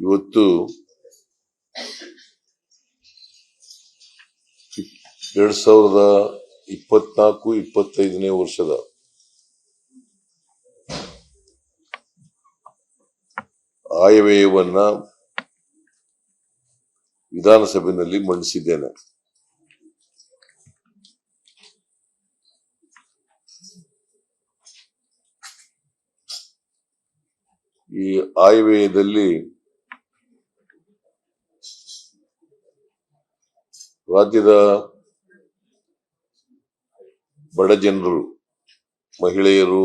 ಇವತ್ತು ಎರಡ್ ಸಾವಿರದ ಇಪ್ಪತ್ನಾಲ್ಕು ಇಪ್ಪತ್ತೈದನೇ ವರ್ಷದ ಆಯವ್ಯಯವನ್ನ ವಿಧಾನಸಭೆಯಲ್ಲಿ ಮಂಡಿಸಿದ್ದೇನೆ. ಈ ಆಯವ್ಯಯದಲ್ಲಿ ರಾಜ್ಯದ ಬಡ ಜನರು ಮಹಿಳೆಯರು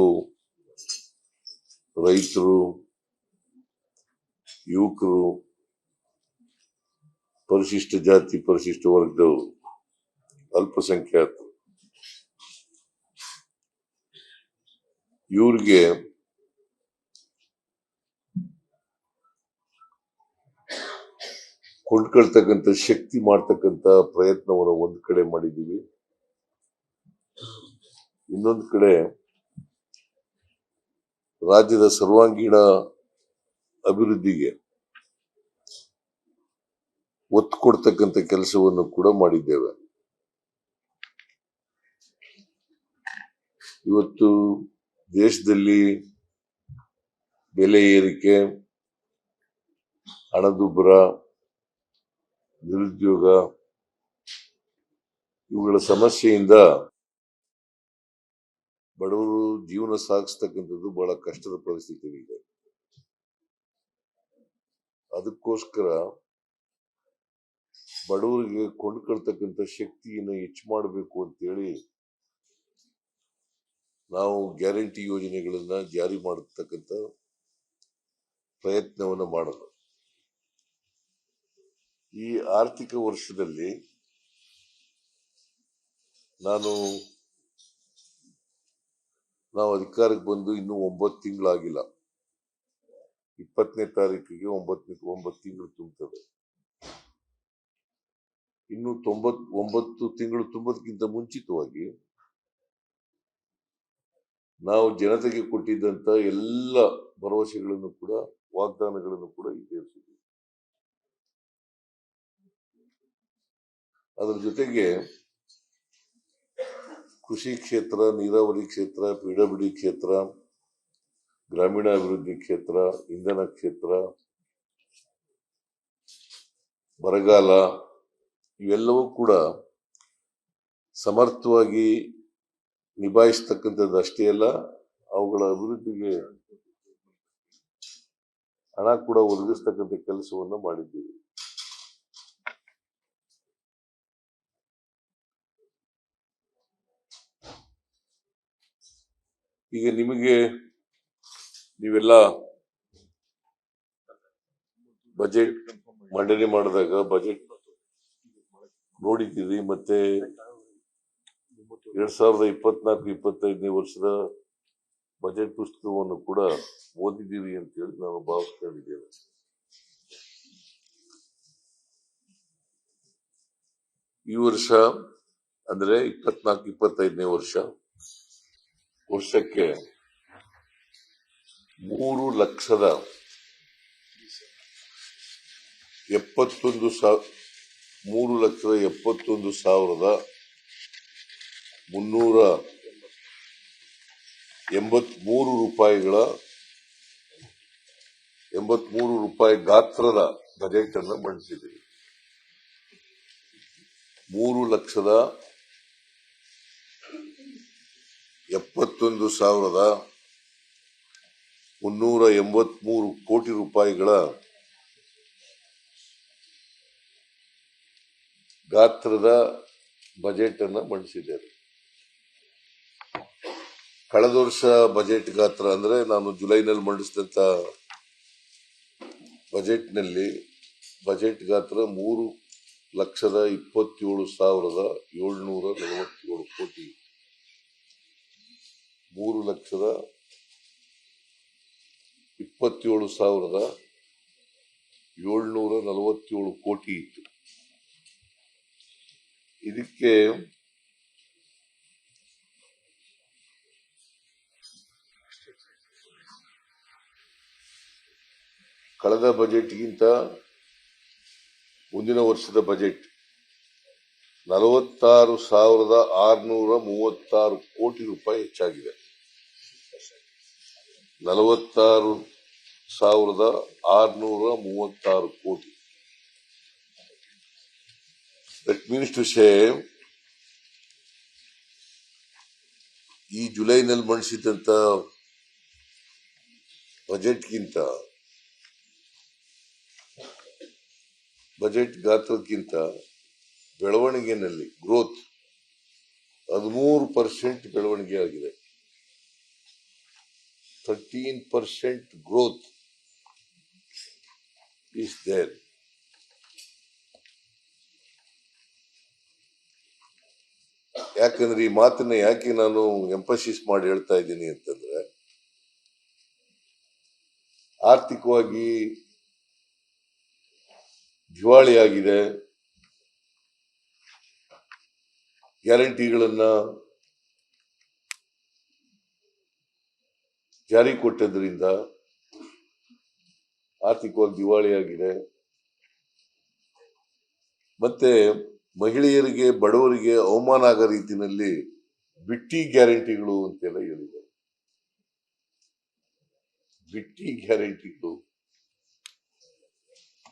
ರೈತರು ಯುವಕರು ಪರಿಶಿಷ್ಟ ಜಾತಿ ಪರಿಶಿಷ್ಟ ವರ್ಗದವರು ಅಲ್ಪಸಂಖ್ಯಾತರು ಇವ್ರಿಗೆ ಕೊಂಡ್ಕೊಳ್ತಕ್ಕಂಥ ಶಕ್ತಿ ಮಾಡ್ತಕ್ಕಂಥ ಪ್ರಯತ್ನವನ್ನು ಒಂದು ಕಡೆ ಮಾಡಿದ್ದೀವಿ ಇನ್ನೊಂದು ಕಡೆ ರಾಜ್ಯದ ಸರ್ವಾಂಗೀಣ ಅಭಿವೃದ್ಧಿಗೆ ಒತ್ತು ಕೊಡ್ತಕ್ಕಂಥ ಕೆಲಸವನ್ನು ಕೂಡ ಮಾಡಿದ್ದೇವೆ. ಇವತ್ತು ದೇಶದಲ್ಲಿ ಬೆಲೆ ಏರಿಕೆ, ಹಣದುಬ್ಬರ ನಿರುದ್ಯೋಗ, ಇವುಗಳ ಸಮಸ್ಯೆಯಿಂದ ಬಡವರು ಜೀವನ ಸಾಗಿಸ್ತಕ್ಕಂಥದ್ದು ಬಹಳ ಕಷ್ಟದ ಪರಿಸ್ಥಿತಿ ಇದೆ ಅದಕ್ಕೋಸ್ಕರ ಬಡವರಿಗೆ ಕೊಂಡ್ಕೊಳ್ತಕ್ಕಂಥ ಶಕ್ತಿಯನ್ನು ಹೆಚ್ಚು ಮಾಡಬೇಕು ಅಂತೇಳಿ ನಾವು ಗ್ಯಾರಂಟಿ ಯೋಜನೆಗಳನ್ನ ಜಾರಿ ಮಾಡತಕ್ಕಂಥ ಪ್ರಯತ್ನವನ್ನ ಮಾಡೋದು. ಈ ಆರ್ಥಿಕ ವರ್ಷದಲ್ಲಿ ನಾನು ನಾವು ಅಧಿಕಾರಕ್ಕೆ ಬಂದು ಇನ್ನೂ ಒಂಬತ್ತು ತಿಂಗಳಾಗಿಲ್ಲ. ಇಪ್ಪತ್ತನೇ ತಾರೀಕಿಗೆ ಒಂಬತ್ತನೇ, ಒಂಬತ್ತು ತಿಂಗಳು ತುಂಬುತ್ತದೆ ಇನ್ನು ತೊಂಬತ್, ಒಂಬತ್ತು ತಿಂಗಳು ತುಂಬದಕ್ಕಿಂತ ಮುಂಚಿತವಾಗಿ ನಾವು ಜನತೆಗೆ ಕೊಟ್ಟಿದ್ದಂತ ಎಲ್ಲ ಭರವಸೆಗಳನ್ನು ಕೂಡ, ವಾಗ್ದಾನಗಳನ್ನು ಕೂಡ ಈಡೇರಿಸಿದ್ವಿ ಅದರ ಜೊತೆಗೆ ಕೃಷಿ ಕ್ಷೇತ್ರ, ನೀರಾವರಿ ಕ್ಷೇತ್ರ, ಪಿಡಬ್ಲ್ಯೂಡಿ ಕ್ಷೇತ್ರ, ಗ್ರಾಮೀಣಾಭಿವೃದ್ಧಿ ಕ್ಷೇತ್ರ, ಇಂಧನ ಕ್ಷೇತ್ರ, ಬರಗಾಲ, ಇವೆಲ್ಲವೂ ಕೂಡ ಸಮರ್ಥವಾಗಿ ನಿಭಾಯಿಸ್ತಕ್ಕಂಥದ್ದು ಅಷ್ಟೇ ಅಲ್ಲ, ಅವುಗಳ ಅಭಿವೃದ್ಧಿಗೆ ಹಣ ಕೂಡ ಒದಗಿಸ್ತಕ್ಕಂಥ ಕೆಲಸವನ್ನ ಮಾಡಿದ್ದೀವಿ. ಈಗ ನಿಮಗೆ ನೀವೆಲ್ಲ ಬಜೆಟ್ ಮಂಡನೆ ಮಾಡಿದಾಗ ಬಜೆಟ್ ನೋಡಿದ್ದೀರಿ ಮತ್ತೆ ಎರಡ್ ಸಾವಿರದ ಇಪ್ಪತ್ನಾಲ್ಕು, ಇಪ್ಪತ್ತೈದನೇ ವರ್ಷದ ಬಜೆಟ್ ಪುಸ್ತಕವನ್ನು ಕೂಡ ಓದಿದ್ದೀರಿ ಅಂತ ಹೇಳಿ ನಾನು ಭಾವಿಸ್ಕೊಂಡಿದ್ದೇನೆ. ಈ ವರ್ಷ ಅಂದ್ರೆ ಇಪ್ಪತ್ನಾಲ್ಕು, ಇಪ್ಪತ್ತೈದನೇ ವರ್ಷ ವರ್ಷಕ್ಕೆ ಮೂರು ಲಕ್ಷದ ಎಪ್ಪತ್ತೊಂದು ಸಾವಿರ ಮೂರು ಲಕ್ಷದ ಎಪ್ಪತ್ತೊಂದು ಸಾವಿರದ ಮುನ್ನೂರ ಎಂಬತ್ಮೂರು ರೂಪಾಯಿಗಳ, ಎಂಬತ್ಮೂರು ರೂಪಾಯಿ ಗಾತ್ರದ ಬಜೆಟ್ ಅನ್ನು ಮಂಡಿಸಿದೆ ಮೂರು ಲಕ್ಷದ ಎಪ್ಪತ್ತೊಂದು ಸಾವಿರದ ಮುನ್ನೂರ ಎಂಬತ್ಮೂರು ಕೋಟಿ ರೂಪಾಯಿಗಳ ಗಾತ್ರದ ಬಜೆಟ್ ಅನ್ನು ಮಂಡಿಸಿದ್ದಾರೆ ಕಳೆದ ವರ್ಷ ಬಜೆಟ್ ಗಾತ್ರ ಅಂದರೆ ನಾನು ಜುಲೈನಲ್ಲಿ ಮಂಡಿಸಿದಂಥ ಬಜೆಟ್ನಲ್ಲಿ ಬಜೆಟ್ ಗಾತ್ರ ಮೂರು ಲಕ್ಷದ ಇಪ್ಪತ್ತೇಳು ಸಾವಿರದ ಏಳ್ನೂರ ನಲವತ್ತೇಳು ಕೋಟಿ. ಮೂರು ಲಕ್ಷದ ಇಪ್ಪತ್ತೇಳು ಸಾವಿರದ ಏಳ್ನೂರ ನಲವತ್ತೇಳು ಕೋಟಿ ಇತ್ತು. ಇದಕ್ಕೆ ಕಳೆದ ಬಜೆಟ್ಗಿಂತ ಮುಂದಿನ ವರ್ಷದ ಬಜೆಟ್ ನಲವತ್ತಾರು ಸಾವಿರದ ಆರುನೂರ ಮೂವತ್ತಾರು ಕೋಟಿ ರೂಪಾಯಿ ಹೆಚ್ಚಾಗಿದೆ. ನಲವತ್ತಾರು ಸಾವಿರದ ಆರುನೂರ ಮೂವತ್ತಾರು ಕೋಟಿ. ದಟ್ ಮೀನ್ಸ್ ಟು ಸೇ ಈ ಜುಲೈನಲ್ಲಿ ಮಂಡಿಸಿದಂತ ಬಜೆಟ್ಗಿಂತ, ಬಜೆಟ್ ಗಾತ್ರಕ್ಕಿಂತ ಬೆಳವಣಿಗೆನಲ್ಲಿ ಗ್ರೋತ್ ಹದಿಮೂರು ಪರ್ಸೆಂಟ್ ಬೆಳವಣಿಗೆ ಆಗಿದೆ. Thirteen percent growth is there. ಯಾಕಂದ್ರೆ ಈ ಮಾತನ್ನ ಯಾಕೆ ನಾನು ಎಂಪಸಿಸ್ ಮಾಡಿ ಹೇಳ್ತಾ ಇದ್ದೀನಿ ಅಂತಂದ್ರೆ, ಆರ್ಥಿಕವಾಗಿ ದಿವಾಳಿಯಾಗಿದೆ ಗ್ಯಾರಂಟಿಗಳನ್ನ ಜಾರಿ ಕೊಟ್ಟದ್ರಿಂದ ಆರ್ಥಿಕವಾಗಿ ದಿವಾಳಿಯಾಗಿದೆ. ಮತ್ತೆ ಮಹಿಳೆಯರಿಗೆ, ಬಡವರಿಗೆ ಅವಮಾನ ಆಗೋ ರೀತಿಯಲ್ಲಿ ಬಿಟ್ಟಿ ಗ್ಯಾರಂಟಿಗಳು ಅಂತೆಲ್ಲ ಹೇಳಿದೆ ಬಿಟ್ಟಿ ಗ್ಯಾರಂಟಿಗಳು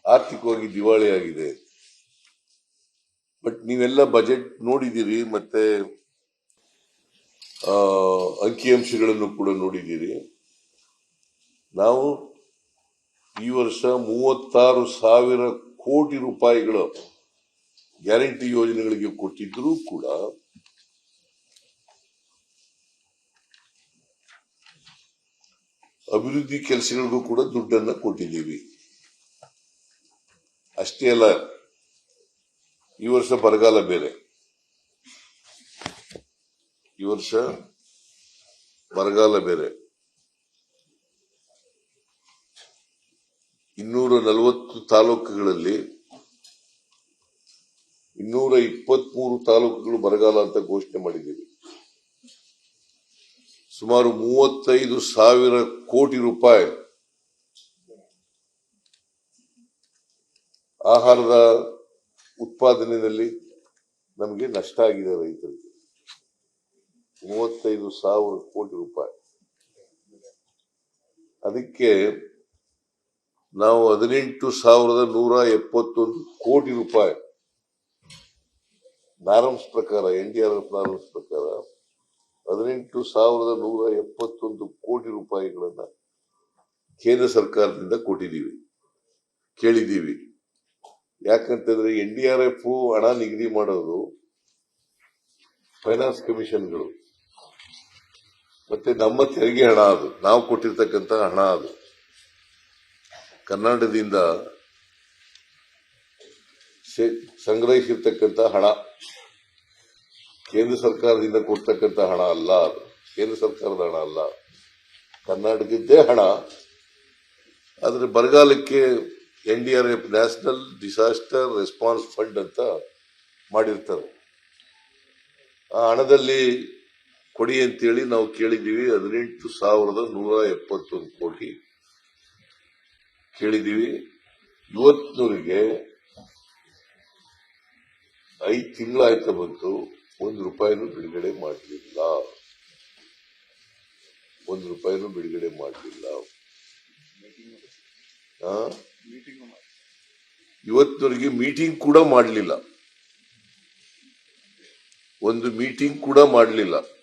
ಆರ್ಥಿಕವಾಗಿ ದಿವಾಳಿಯಾಗಿದೆ. ಬಟ್ ನೀವೆಲ್ಲ ಬಜೆಟ್ ನೋಡಿದ್ದೀರಿ, ಮತ್ತೆ ಅಂಕಿಅಂಶಗಳನ್ನು ಕೂಡ ನೋಡಿದ್ದೀರಿ. ನಾವು ಈ ವರ್ಷ ಮೂವತ್ತಾರು ಸಾವಿರ ಕೋಟಿ ರೂಪಾಯಿಗಳು ಗ್ಯಾರಂಟಿ ಯೋಜನೆಗಳಿಗೆ ಕೊಟ್ಟಿದ್ರೂ ಕೂಡ ಅಭಿವೃದ್ಧಿ ಕೆಲಸಗಳಿಗೂ ಕೂಡ ದುಡ್ಡನ್ನ ಕೊಟ್ಟಿದ್ದೀವಿ. ಅಷ್ಟೇ ಅಲ್ಲ, ಈ ವರ್ಷ ಬರಗಾಲ ಬೇರೆ. ಈ ವರ್ಷ ಬರಗಾಲ ಬೇರೆ. ಇನ್ನೂರ ನಲವತ್ತು ತಾಲೂಕುಗಳಲ್ಲಿ ಇನ್ನೂರ ಇಪ್ಪತ್ಮೂರು ತಾಲೂಕುಗಳು ಬರಗಾಲ ಅಂತ ಘೋಷಣೆ ಮಾಡಿದ್ದೀವಿ. ಸುಮಾರು ಮೂವತ್ತೈದು ಸಾವಿರ ಕೋಟಿ ರೂಪಾಯಿ ಆಹಾರದ ಉತ್ಪಾದನೆಯಲ್ಲಿ ನಮಗೆ ನಷ್ಟ ಆಗಿದೆ ರೈತರಿಗೆ ಮೂವತ್ತೈದು ಸಾವಿರ ಕೋಟಿ ರೂಪಾಯಿ. ಅದಕ್ಕೆ ನಾವು ಹದಿನೆಂಟು ಸಾವಿರದ ನೂರ ಎಪ್ಪತ್ತೊಂದು ಕೋಟಿ ರೂಪಾಯಿ. ನಾರಮ್ಸ್ ಪ್ರಕಾರ N D R F norms ಪ್ರಕಾರ ಹದಿನೆಂಟು ಸಾವಿರದ ನೂರ ಎಪ್ಪತ್ತೊಂದು ಕೋಟಿ ರೂಪಾಯಿಗಳನ್ನ ಕೇಂದ್ರ ಸರ್ಕಾರದಿಂದ ಕೊಟ್ಟಿದ್ದೀವಿ. ಕೇಳಿದ್ದೀವಿ. ಯಾಕಂತಂದ್ರೆ ಎನ್ ಡಿ ಆರ್ ಎಫ್ ಹಣ ನಿಗದಿ ಮಾಡೋದು ಫೈನಾನ್ಸ್ ಕಮಿಷನ್ಗಳು ಮತ್ತೆ ನಮ್ಮ ತೆರಿಗೆ ಹಣ ಅದು. ನಾವು ಕೊಟ್ಟಿರ್ತಕ್ಕಂಥ ಹಣ ಅದು. ಕರ್ನಾಟಕದಿಂದ ಸೆ- ಸಂಗ್ರಹಿಸಿರ್ತಕ್ಕಂಥ ಹಣ. ಕೇಂದ್ರ ಸರ್ಕಾರದಿಂದ ಕೊಡ್ತಕ್ಕಂಥ ಹಣ ಅಲ್ಲ ಅದು. ಕೇಂದ್ರ ಸರ್ಕಾರದ ಹಣ ಅಲ್ಲ. ಕರ್ನಾಟಕದ್ದೇ ಹಣ. ಆದರೆ ಬರಗಾಲಕ್ಕೆ N D R F national disaster response fund ಅಂತ ಮಾಡಿರ್ತಾರೆ. ಆ ಹಣದಲ್ಲಿ ಕೊಡಿ ಅಂತೇಳಿ ನಾವು ಕೇಳಿದ್ದೀವಿ ಹದಿನೆಂಟು ಸಾವಿರದ ನೂರ ಎಪ್ಪತ್ತೊಂದು ಕೋಟಿ. ಕೇಳಿದ್ದೀವಿ. ಇವತ್ತೂರಿಗೆ ಐದು ತಿಂಗಳಾಯ್ತ ಬಂತು. ಒಂದು ರೂಪಾಯಿನೂ ಬಿಡುಗಡೆ ಮಾಡಲಿಲ್ಲ. ಒಂದು ರೂಪಾಯಿನೂ ಬಿಡುಗಡೆ ಮಾಡಲಿಲ್ಲ. ಇವತ್ತಿನವರೆಗೆ ಮೀಟಿಂಗ್ ಕೂಡ ಮಾಡಲಿಲ್ಲ. ಒಂದು ಮೀಟಿಂಗ್ ಕೂಡ ಮಾಡಲಿಲ್ಲ.